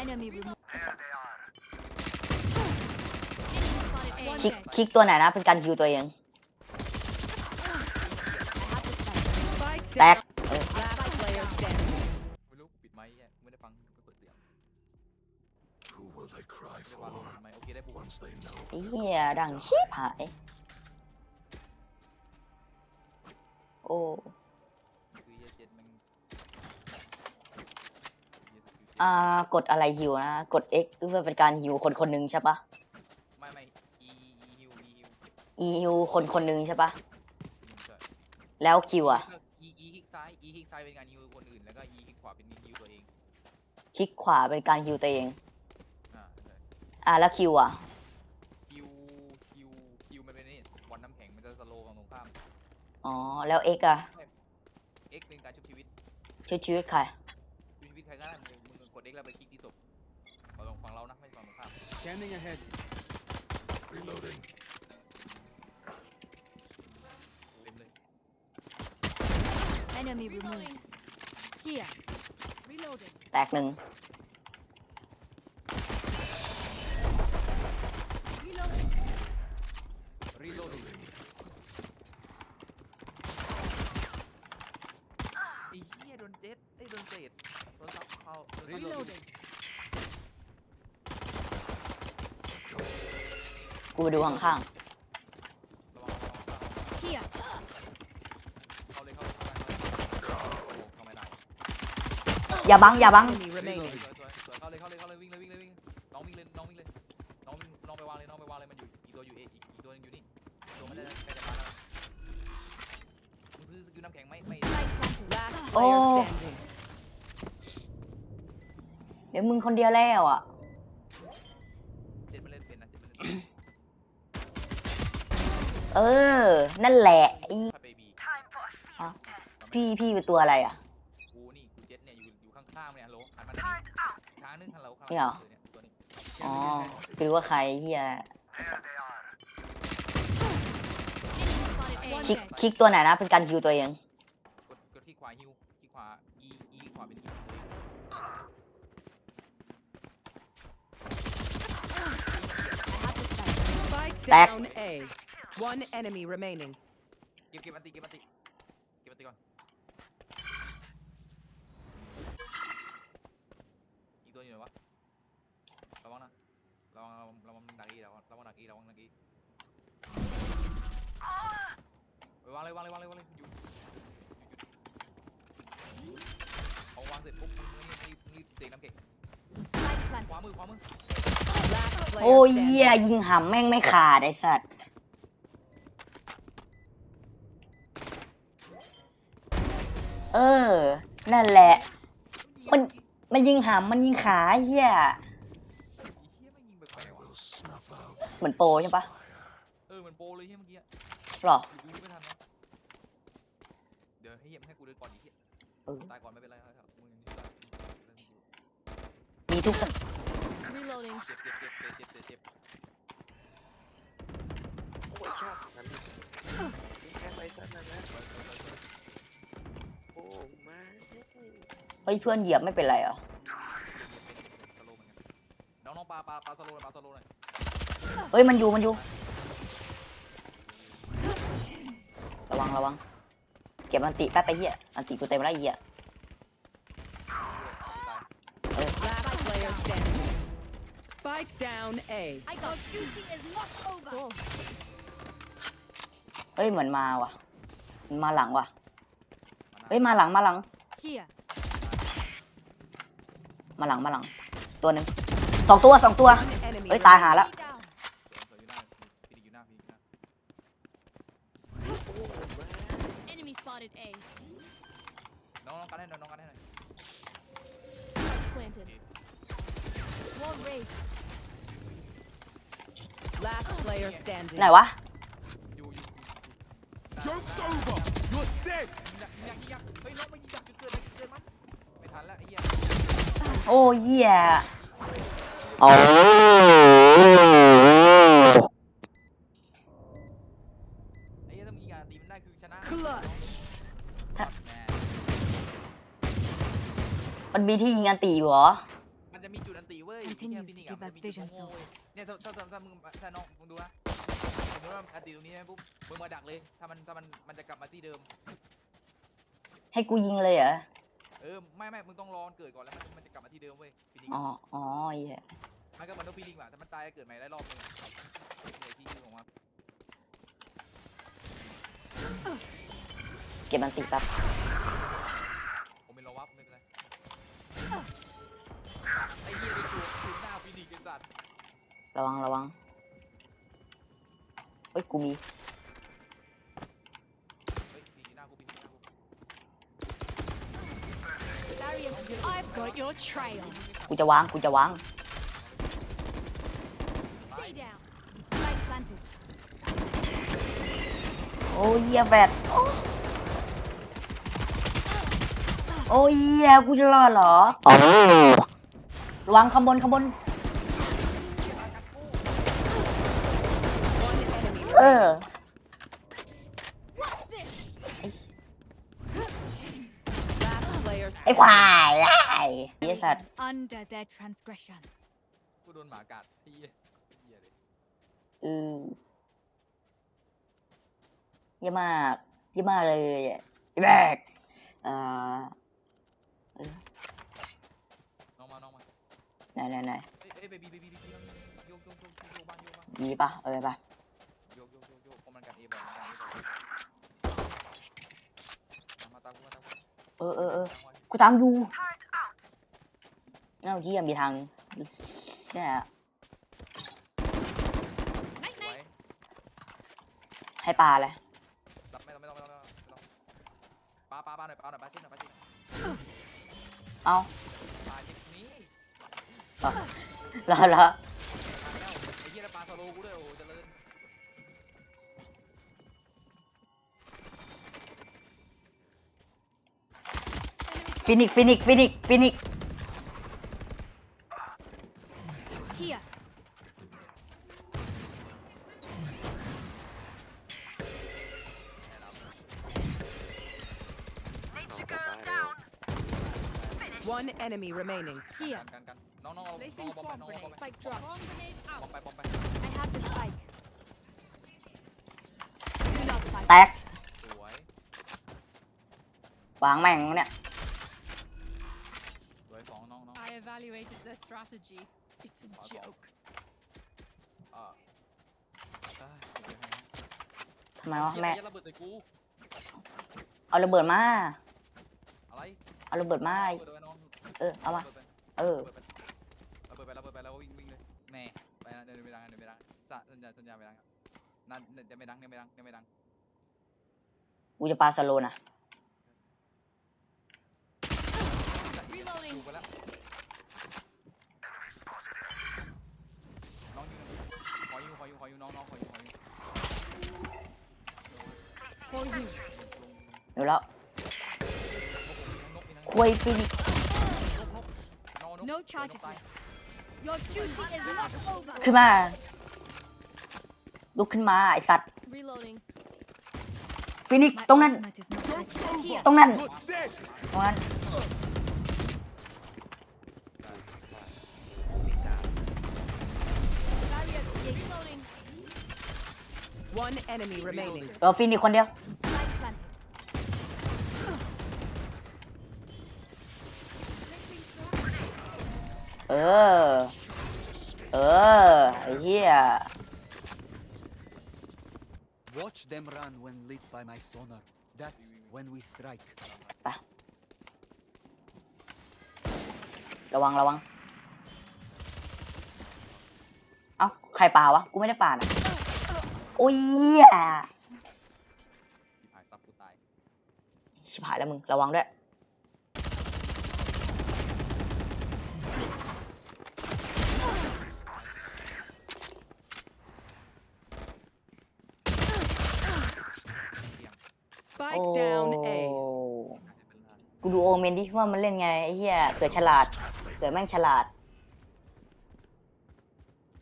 Enemy removed. Enemy spotted A. คลิกคลิกตัวไหนนะเป็นการฮิวตัวเอง I have the spike. Spike แตก down. Last player standing. ไม่รู้ปิดไมค์แย่ไม่ได้ฟังไม่เปิดเสียง Who will they cry ไม่ได้ฟัง for ปิดไมค์โอเคได้ปุ๊บ once they know? ไอ้เหี้ยดังชิบหาย โอ้คือเหี้ยเจ็ดแม่งเหี้ยสกิลเจ็ด อ่ากดอะไรฮิวนะ กด X เพื่อเป็นการฮิวคนคนหนึ่งใช่ปะไม่ไม่ E E ฮิว E ฮิว E ฮิวคนคนหนึ่งใช่ปะอืมใช่แล้วคิวอะ E E คลิกซ้าย E คลิกซ้ายเป็นการฮิวคนอื่นแล้วก็ E คลิกขวาเป็นฮิวตัวเองคลิกขวาเป็นการฮิวตัวเอง อ่าใช่อ่าแล้วคิวอะคิวคิวคิวมันเป็นนี่บอลน้ำแข็งมันจะสโลว์ฝั่งตรงข้ามอ๋อ แล้ว X อะ X เป็นการชุบชีวิตช่วยชีวิตใคร ชุบชีวิตใครก็ได้ มึงมึงกด X แล้วไปคลิกที่ศพฝั่งตรงฝั่งเรานะไม่ใช่ฝั่งตรงข้าม Scanning ahead. Reloading. เต็มเลย Enemy removed. Here. Reloading. แตกหนึ่ง Reloading. รีโหลดไอ้เหี้ยโดนเจ็ดไอ้ยโดนเศษโดนซับ เข้ารีโหลด Reloading. กูไปดูข้างระวังระวังระวัง Here. เข้าเลยเข้าเลยเข้าเลยโอ้เข้าไม่ได้ๆอย่าบังอย่าบัง Enemy งคนเดียวแล้วอะ เจ็ดมันเล่นเป็นนะเจ็ดมันเล่นเป็นเออ นั่นแหละไอ้ถ้าเบบีอะพี่พี่เป็นตัวอะไรอะ กูนี่กูเจ็ดเนี่ยอยู่อยู่ข้างๆเนี่ยฮัลโหลหันมาทางนี้ทางนึงฮัลโหลข้างนี่เหรอเนี่ยตัวนี้อ๋อไม่รู้ว่าใครเฮีย Enemy spotted A. คลิกคลิกตัวไหนนะ เป็นการฮิวตัวเอง กดกดที่ขวาฮิวที่ขวา E E ขวาเป็นฮิว I have the spike. Spike Back. down A. One enemy remaining. เก็บเก็บอันติเก็บอันติเก็บอันติก่อนอีกตัวอยู่ไหนวะระวังนะระวังระวังระวังดักอีระวังระวังดักอีระวังดักอีไปวางเลยวางเลยวางเลยวางเลยอยู่อยู่อยู่เอาวางเสร็จปุ๊บมึงรีบรีบรีบเสกน้ำแข็ง Spike planted. ขวามือขวามือ Last โอ้ player ยเฮีย standing. ยิงหำแม่งไม่ขาดไอสัตว์ เออ นั่นแหละ มันมันยิงหำมันยิงขาเฮียไอ้เหี้ยไม่ยิงไปแปล I กว่ะ will snuff out เหมือนโปรใช่ปะเออเหมือนโปรเลยเฮียเมื่อกี้อะหรอดูไม่ทันนะเดี๋ยวให้เหี้ยให้กูเดินก่อนอีกเหี้ยเออ ตายก่อนไม่เป็นไรครับมึงยังได้มีทุก Reloading. เจ็บเจ็บเจ็บเจ็บเจ็บเจ็บเจ็บโอ้ยชอบนั้นแค่ไปสั้นนั้นนะโอ้มาเฮ้ยเพื่อนเหยียบไม่เป็นไรเหรอสโลว์เหมือนกันน้องน้องปลาปลาปลาสโลว์หน่อยปลาสโลว์หน่อยเฮ้ยมันอยู่มันอยู่ ระวังระวัง เก็บอันติแป๊บไปเฮียอันติกูเต็มแล้วไอ้เฮียตาย Last player standing. Spike down A. I got duty is not over. Cool. เฮ้ยเหมือนมาว่ะ มันมาหลังว่ะมาเฮ้ยมาหลังมาหลัง Here. มาหลังมาหลัง ตัวหนึ่งสองตัวสองตัว One enemy เฮ้ยตายหา remaining. ละ Enemy down. สวยอยู่หน้าพี่ดิอยู่หน้าพี่ดิอยู่หน้าโอ้มา Enemy spotted A. น้องน้องกันให้หน่อยน้องกันให้หน่อย Spike planted. Wall raised. Last player standing. ไหนวะอยู่อยู่ Joke's over. You're dead. ยิงดักยิงดักยิงดักเฮ้ยน้องมายิงดักจุดเกิดเลยจุดเกิดมันไม่ทันแล้วไอ้เหี้ยโอ้เหี้ยโอ้ไอ้เหี้ยถ้ามึงยิงอะตีมันได้คือชนะ Clutch. แหม่มันมีที่ยิงอันติอยู่เหรอมันจะมีจุดอันตีย Continue ไอ้เหี้ย to ฟินิกซ์อะ give us มันมีจุด vision โง่ๆ เว้ยเนี่ยถ้าถ้าถ้าถ้ามึงถ้าน้องมึงดูนะสมมติว่าอันตีตรงนี้ใช่ไหมปุ๊บมึงมาดักเลย ถ้ามันถ้ามันมันจะกลับมาที่เดิม ให้กูยิงเลยเหรอ เออไม่ไม่มึงต้องรอมันเกิดก่อนแล้วมันมันจะกลับมาที่เดิมเว้ยฟินิกซ์อ๋อ อ๋อไอ้เหี้ยมันก็เหมือนนกฟินิกซ์อะถ้ามันตายก็เกิดใหม่ได้รอบนึงอะเนี่ยที่ชื่อของมันเก็บมันติดแป๊บผมเป็นรอวับไม่เป็นไรไอ้เหี้ยนี่คือคือหน้าฟินิกซ์ไอ้สัตว์ ระวังระวังเฮ้ยกูมีเฮ้ยฟินิกซ์หน้ากูฟินิกซ์หน้ากู Barrier. I've got your trail. กูจะวางกูจะวาง Stay down. Light planted. โอ้ยเหี้ยแบตโอ้โอ้ยเหี้ยกูจะรอดเหรอระวังข้างบนข้างบน One enemy. เออ What's this? Last player ไอ้ควายไอ้เหี้ยสัตว์ Under their transgressions. กูโดนหมากัดไอ้เหี้ยเหี้ยเลยเออเยี่ยมากเยี่ยมมากเลยไอ้แบกเอ่อน้องมาน้องมาไหนไหนไหนเอ้ยเอ้ยเบบี้เบบี้เบบี้โยกโยกโยกโยกโยกบ้านโยกบ้านมีปะเออปะ โยกโยกโยกโเพราะมันกัดเอบ่อยมันกัดเออยมาตามกูมาตามกูเออเออเออตามไว้กูตามอยู่นั่นเมื่อกี้ยังมีทางเนี่ย Night ไว้ให้ปลาเลยรับไม่ต้องไม่ต้องไม่ต้องไม่ต้องไม่ต้องปาปาปาหน่อยปาหน่อยปาชิ้นหน่อยปาชิ้นเอาปาชิ้นนี้แล้วแล้ว ปาแล้วไอ้เหี้ยแล้วปาสโลกูด้วยโอ้โหเจริญ ฟินิกฟินิกฟินิกฟินิก Here. One enemy remaining. กั Here. นกันกันน้องน้องเอาน้อง Placing เอาบอมไป swamp น้องเอาบอม grenade. ไป Spike drop. Bomb grenade บอม out. ไปบอมไป I have the spike. Do not fight. แตกสวย วางแม่งเนี่ย สวยสองน้องน้อง I evaluated their strategy. It's a Fuck off. joke. เอ่อเอ้ยเดี๋ยวให้นะทำไมวะแม่เหี้ยระเบิดใส่กูเอาระเบิดมา อะไรเอาระเบิดมา ระเบิดไว้น้องเออ เอามา ระบิดไปเออระเบิดไประเบิดไปแล้วก็วิ่งวิ่งเลยแน่ไปนะเดินไปดังเดินไปดังจะสัญญาสัญญาไปดังนั่นเดี๋ยวไม่ดังเดี๋ยวไม่ดังเดี๋ยวไม่ดังกูจะปาสโลนะ Reloading. ดูไปแล้วน้องยิงขอยิงข อยิงขอยิงน้องน้องขอยิงขอยิง For you. เดี๋ยวแล้วนกมีทั้งควยฟินิกนกนกนอนก No charges นกตาย left. Your duty is not over. ขึ้นมา ลุกขึ้นมาไอสัตว์ Reloading. ฟินิก My ตรงนั้น ultimate is not Joke's ready. over. Here. ตรงนั้น You're dead. ตรงนั้น One enemy remaining. เออฟินิกคนเดียว Light planted. Placing swamp grenade. เออ เออ ไอ้เหี้ย Watch them run when lit by my sonar. That's when we strike. ระวังระวัง เอ้า ใครปาวะ กูไม่ได้ปานะ โอ้ยเหี้ยหายตับกูตายชิบหายแล้วมึง ระวังด้วย Spike โอ้ down A. กูดูโอเมนดิว่ามันเล่นไงไอ้เหี้ยเกิดฉลาดเกิดแม่งฉลาด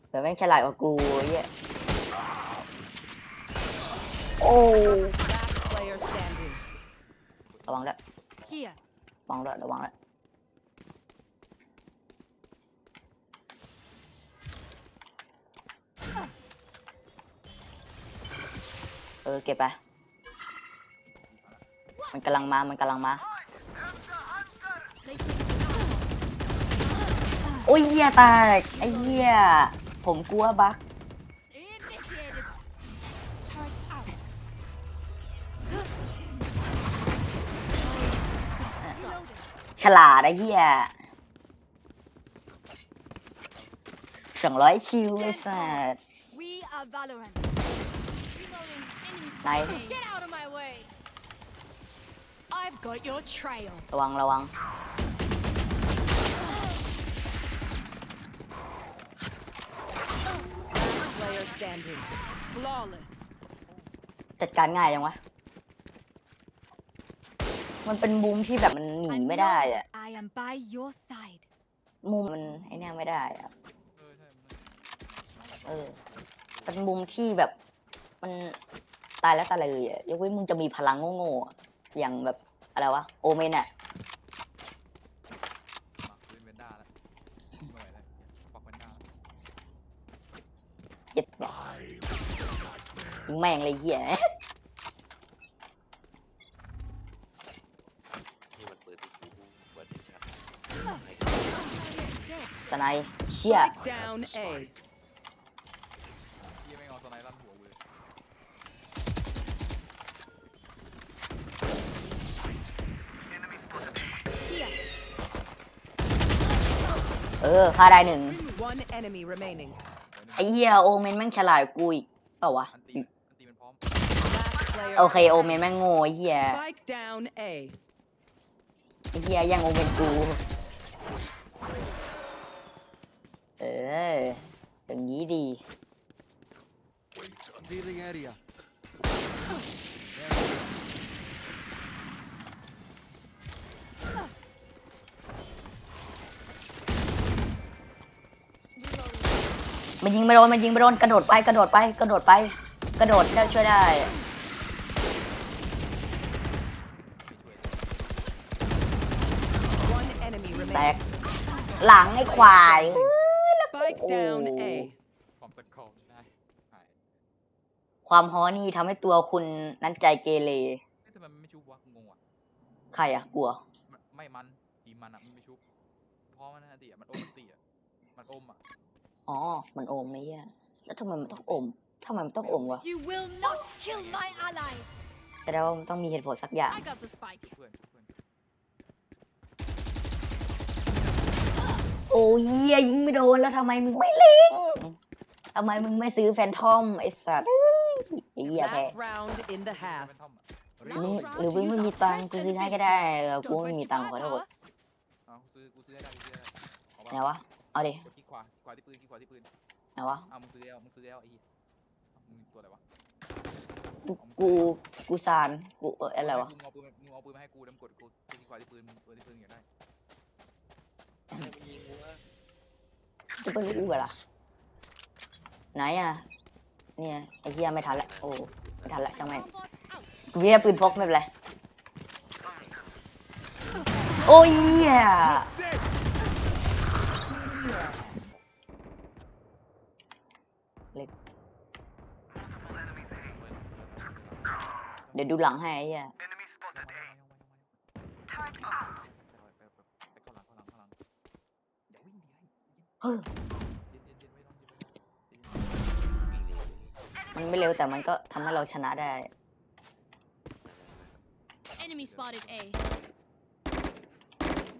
เกิดแม่งฉลาดกว่ากูไอ้เหี้ยโอ้ Last ระวังแล้วระวังแล้วระวังแล้ว เออ เก็บไป มันกำลังมา มันกำลังมา โอ้ยเหี้ยตายไอ้เหี้ย ผมกลัวบัก ฉลาดไอ้เหี้ยสองร้อยคิวไอ้สัส We are Valorant. Reloading. Enemy Nice. spotted. Get out of my way. I've got your trail. ระวังระวัง Player standing. Flawless. จัดการง่ายจังวะ มันเป็นมุมที่แบบมันหนี I ไม่ได้ know อะ I am by your side. มุมมันไอ้เนี่ยไม่ได้อะเออใช่มันเออเป็นมุมที่แบบ มันตายแล้วตายเลยอะยกเว้นมึงจะมีพลังโง่ๆอะอย่างแบบอะไรวะโอเมนอะมาเล่นเวนด้าแล้วไม่ไหวแล้วปักเวนด้าเจ็ดเนี่ย I ยิงแม่งเลยเหี้ย ไนด์เชี่ย Spike down A. พี่ไม่งเอาสไนด์ลั่นหัวกูเลย Here. เออฆ่าได้หนึ่ง One enemy remaining. ไอ้เหี้ยโอเมนแม่งฉลาดกว่ากูอีกเปล่าวะ อันตีอันตีมันพร้อม Last player. โอเคโอเมนแม่งโง่ไอ้เหี้ย Spike down A. ไอ้เหี้ยยังโอเมนกู เออ อย่างนี้ดี wait until Clearing area. Reloading. มันยิงไม่โดน มันยิงไม่โดน กระโดดไป กระโดดไป กระโดดไป กระโดดได้ช่วยได้ One enemy แตก remaining. หลังไอ้ควาย Spike down A. ความสกอร์ได้หายความฮ้อนี่ทำให้ตัวคุณนั้นใจเกเรเฮ้ยทำไมมันไม่ชุบวะกูงงอะใครอะกลัว มันไม่มันทีมมันอะมันไม่ชุบเพราะมันน่าตีอะมันอมตีอะมันอมอะอ๋อ มันโอมไม่แย่แล้วทำไมมันต้องอมทำไมมันต้องอมวะ You will not kill my allies. แสดงว่ามันต้องมีเหตุผลสักอย่าง I got the spike. เพื่อนเพื่อน โอ้ยเหี้ยยิงไม่โดนแล้วทำไมมึงไม่เล็งทำไมมึงไม่ซื้อแฟนทอมไอ้สัตว์ไอ้เหี้ยแพ้ Last round in the แฟ half. นทอมอะมึงหรือมึงไม่มีตังค์กูซื้อให้ก็ได้เออกูไม่มีตังค์ขอโทษเอากูซื้อกูซื้อได้กูซื้อได้เอาไหนวะเอาดิกดที่ขวาขวาที่ปืนที่ขวาที่ปืนไหนวะเอามึงซื้อแล้วมึงซื้อแล้วไอ้เหี้ยเอามึงตัวอะไรวะกูกูกูซานกูเอออะไรวะมึงเอาปืนมึงเอาปืนมาให้กูแล้วมึงกดกูที่ขวาที่ปืนมึงปืนที่ปืนอย่างได้ ให้มันยิงกูว่า จะไปรู้เวลาไหนอะ เนี่ยไอ้เหี้ยไม่ทันละโอ้ไม่ทันละช่างแม่งกูมีแค่ปืนพกไม่เป็นไรโอ้ยเหี้ยเดี๋ยวดูหลังให้ไอ้เหี้ย ไปเข้าหลังเข้าหลังเข้าหลังอย่าวิ่งดิ เฮ้ยเย็นเย็นเย็นไม่ต้องเย็นไม่ต้องวิ่งหนีมันไม่เร็วแต่มันก็ทำให้เราชนะได้ Enemy spotted A.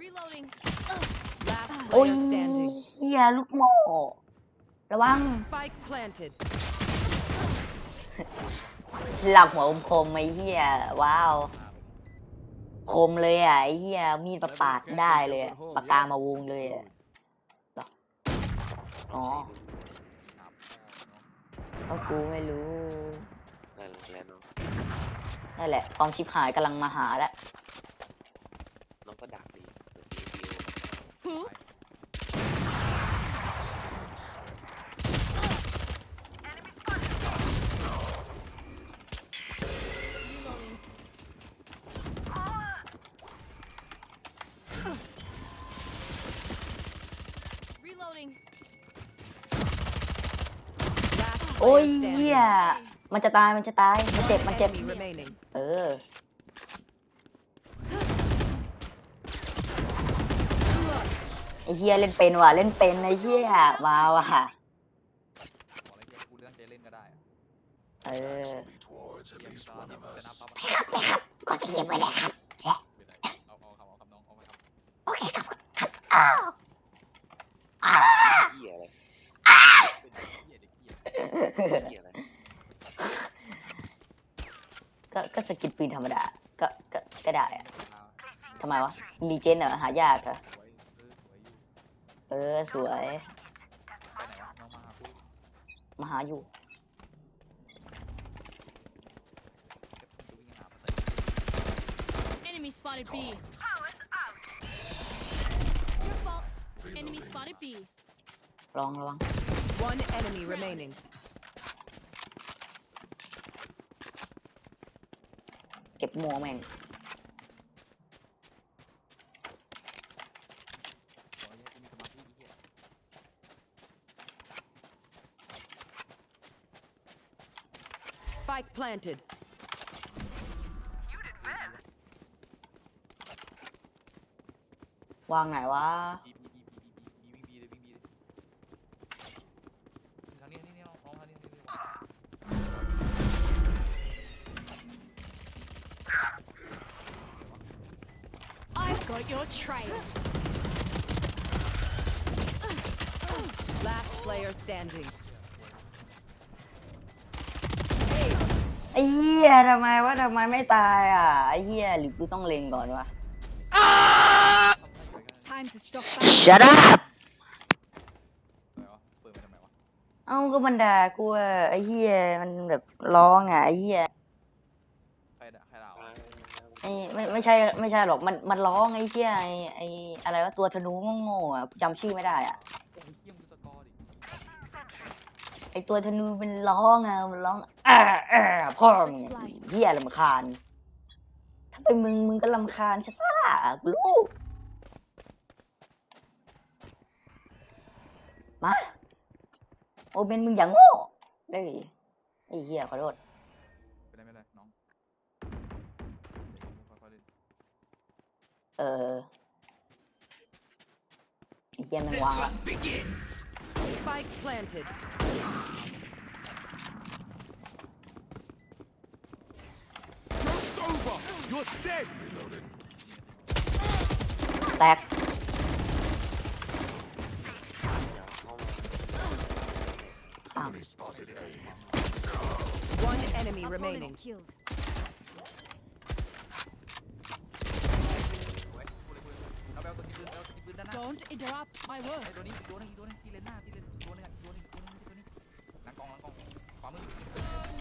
Reloading. Last โอ้ย player standing. เฮียลูกโม่ระวัง Spike planted. หลักหัวอมคมไอ้เฮียว้าว คมเลยอะไอ้เฮียมีดประปาดได้เลยอะปากกามาวงเลยอะเหรอ อ๋อใช่มึงเพราะกูไม่รู้ นั่นแหละแล้วน้องนั่นแหละ ความชิบหายกำลังมาหาแล้วน้องก็ดักดีเปิดทีวี Oops. Reloading. Reloading. Last โอ้ย player เฮี standing. ยมันจะตายมันจะตายมันเจ็บมันเจ็บ Enemy remaining. เออ ไอ้เฮียเล่นเป็นว่ะเล่นเป็นไอ้เฮียมาว่ะบอกเลยเฮียกูเรื่องใจเล่นก็ได้อะเออ Me towards at เฮีย least ตา one เนี่ย of จะนับ us. ปั๊บอะก็จะเก็บไว้เลยครับเป็นไรเอาเอาคำเอาคำน้องเอาไปครับ โอเคครับครับอ้าวอ้าว เหี้ยอะไร เป็นเฮียเด็กเฮีย เหี้ยอะไรก็ก็สกินปืนธรรมดา ก็ก็ก็ได้อะเอาทำไมวะรีเจนเหรอหายากเหรอสวยเออสวยอยู่เออสวย ไปไหนวะน้องมาหากูมาหาอยู่จะวิ่งหามาใส่ Enemy spotted B. Your fault. Enemy spotted B. ลองระวัง One enemy remaining. เก็บห มัวแม่งบอกเลยกูมีสมาธิเฮีย Spike planted. วางไหนวะ I've got your trail. Last player standing. ไอ้เหี้ยทำไมวะทำไมไม่ตายอะไอ้เหี้ยหรือกูต้องเล็งก่อนวะ Time to stop back. Shut up ทำไมวะเปิดไปทำไมวะเอ้าก็มันด่ากูอะไอ้เหี้ยมันแบบร้องอะไอ้เหี้ย ใครด่าใครด่าอ่าวะ ไม่ไม่ใช่ไม่ใช่หรอกมันมันร้องไอ้เหี้ยไอ้ไอ้อะไรวะตัวธนูโง่ๆอะจำชื่อไม่ได้อะเยี่ยมดูสกอร์ดิไอ้ตัวธนูมันร้องอะมันร้องอ่าอ่าพ่อมึงเหี้ยลำคาญ ถ้าเป็นมึงมึงก็ลำคาญใช่ปะล่ะกูรู้มาโอเบนมึงอย่างโง่ได้ยไอ้เหี้ยขอโทษ เออไอ้เหี้ยแมันวางละ Spike planted. Joke's over. You're dead. Reloading. แตก Enemy spotted A. One enemy Opponent remaining. killed. สวยพูดเลยพูดเลยเอาไปเอาตัวนี้ปืนเอาตัวนี้ปืนด้านหน้า Don't interrupt my ไอ้ work. ตัวนี้อีกตัวนึงอีกตัวนึงที่เลนหน้าที่เลนอีกตัวนึงอะอีกตัวนึงอีกตัวนึงอีกตัวนึงหลังกองหลังกองขวามือ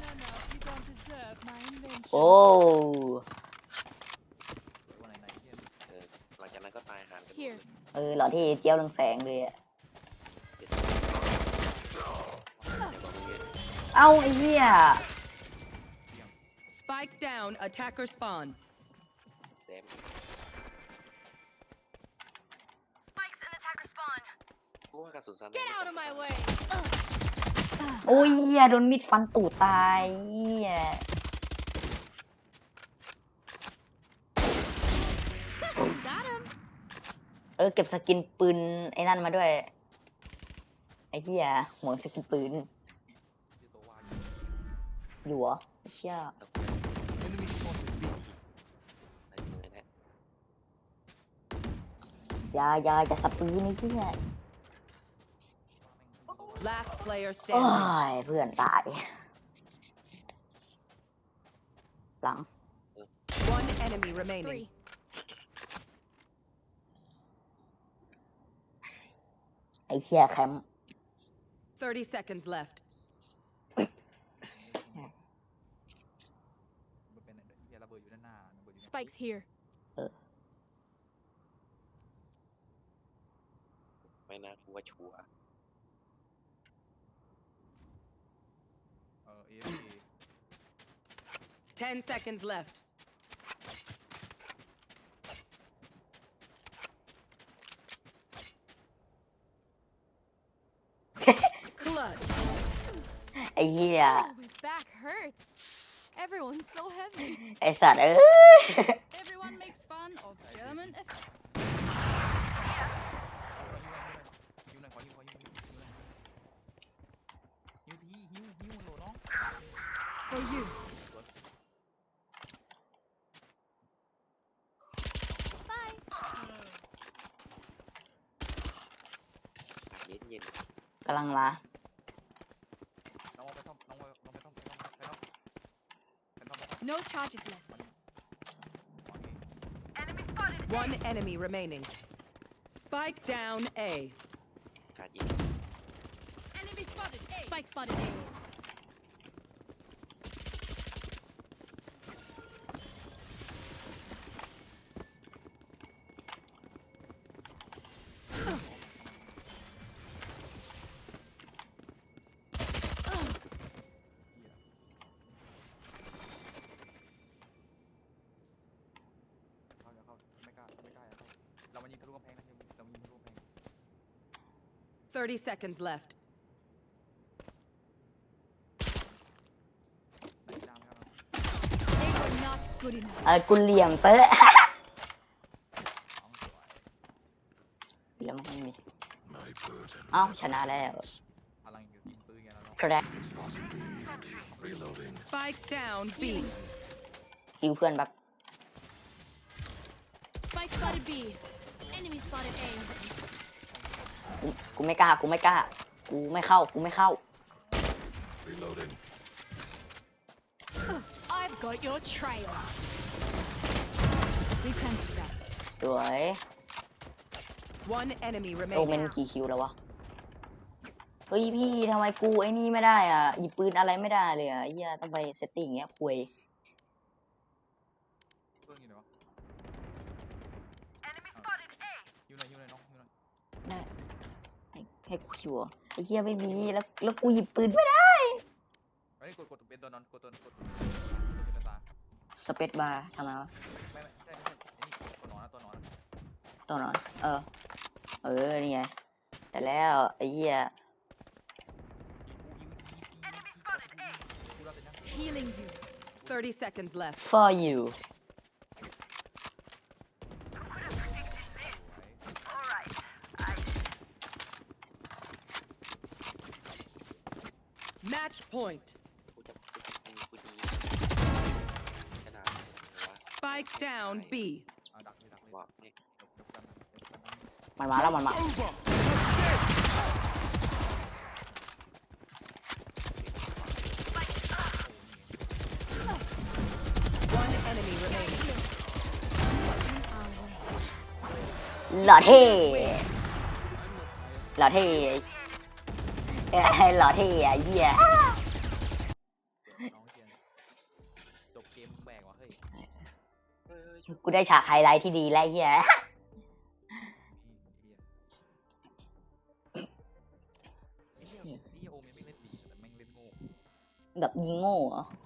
No, no, you don't deserve my invention. โอ้สวยกว่าไหนๆเฮียเออหลังจากนั้นก็ตายหานกันหมด Here. เลยเออหล่อที่เจียวเรืองแสงเลยอะเดี๋ยวบอกมึงเนี่ยเอ้าไอ้เหี้ย Spike down. Attacker spawn. แดม กูว่ากระสุนซ้ำ Get out of my way. โอ้ยเหี้ยโดนมิดฟันตูดตายเหี้ย Got him. เออเก็บสกินปืนไอ้นั่นมาด้วย ไอ้เหี้ยหัวสกินปืนที่โซวาอยู่เหรอไอ้เชี่ย Enemy spotted B. ไอ้มือเนี่ยอยาอยาจะสับปืนไอ้เหี้ย Last player โอ้ standing. ยเพื่อนตาย หลัง One enemy remaining. Three. ไอ้เชี่ยแคมป์30 seconds left. มันเป็นเฮียระเบิดอยู่ด้านหน้าระเบิดอยู่ใน Spikes here. ไม่น่ากูว่าชัวร์ เออเอฟเอ10 seconds left. Clutch. ไอ้เหี้ย Oh, my back hurts. Everyone's so heavy. ไอสัตว์เอ้ย Everyone makes fun of German. For you. อากาศเย็นเย็น กำลังมา น้องไปท่อมน้องไปน้องไปท่อมไปท่อมไปท่อมไปท่อมไปท่อม No charges left. โอเค One enemy remaining. Spike down A. อากาศเย็น Enemy spotted. A. Spike spotted. A. 30 seconds left. Uh, Oh, Correct. Spike down B. You can back. Spike spotted B. Enemy spotted A. กูกูไม่กล้า กูไม่กล้า กูไม่เข้า กูไม่เข้า Reloading. I've got your trail. Return to rest. สวย One enemy โอเมน remaining. กี่คิวแล้ววะ เฮ้ยพี่ทำไมกูไอ้นี่ไม่ได้อะ หยิบปืนอะไรไม่ได้เลยอะไอ้เฮียต้องไปเซตติ้งอย่างเงี้ยคุยเพื่อนอยู่ไหนวะ Enemy spotted A อยู่ไหนอยู่ไหนน้องอยู่ไหนได้ให้ ให้กูคิวเหรอไอ้เฮียไม่มีแล้วแล้วกูหยิบปืนไม่ได้ไอ้นี่กดกดเป็นตัวนอนกดตัวกดเป็นตาตาสเปซบาร์ทำไมวะไม่ไม่ใช่ไม่ใช่ไอ้นี่ตัวนอนนะตัวนอนนะตัวนอนเออ เออนี่ไงแต่แล้วไอ้เหี้ย Enemy spotted A กูรับเป็นยัง Healing you. 30 seconds left. for you point. กูจะกูจะกูดีขนาดวะ Spike down B. เอาดักเลยดักเลยว่าเนี่ยเดี๋ยวเดี๋ยวกันนะเดี๋ยวกันนะมันมาแล้วมันมา Over. One enemy remaining. หล่อเท่หล่อเท่เอ้ยหล่อเท่อะเหี้ย กูได้ฉากไฮไลท์ที่ดีแล้วไอ้เหี้ยพี่เฮียไอ้เหี้ยไอ้เหี้ยโอเมนไม่เล่นดีแต่แม่งเล่นโง่แบบยิงโง่เหรอเออ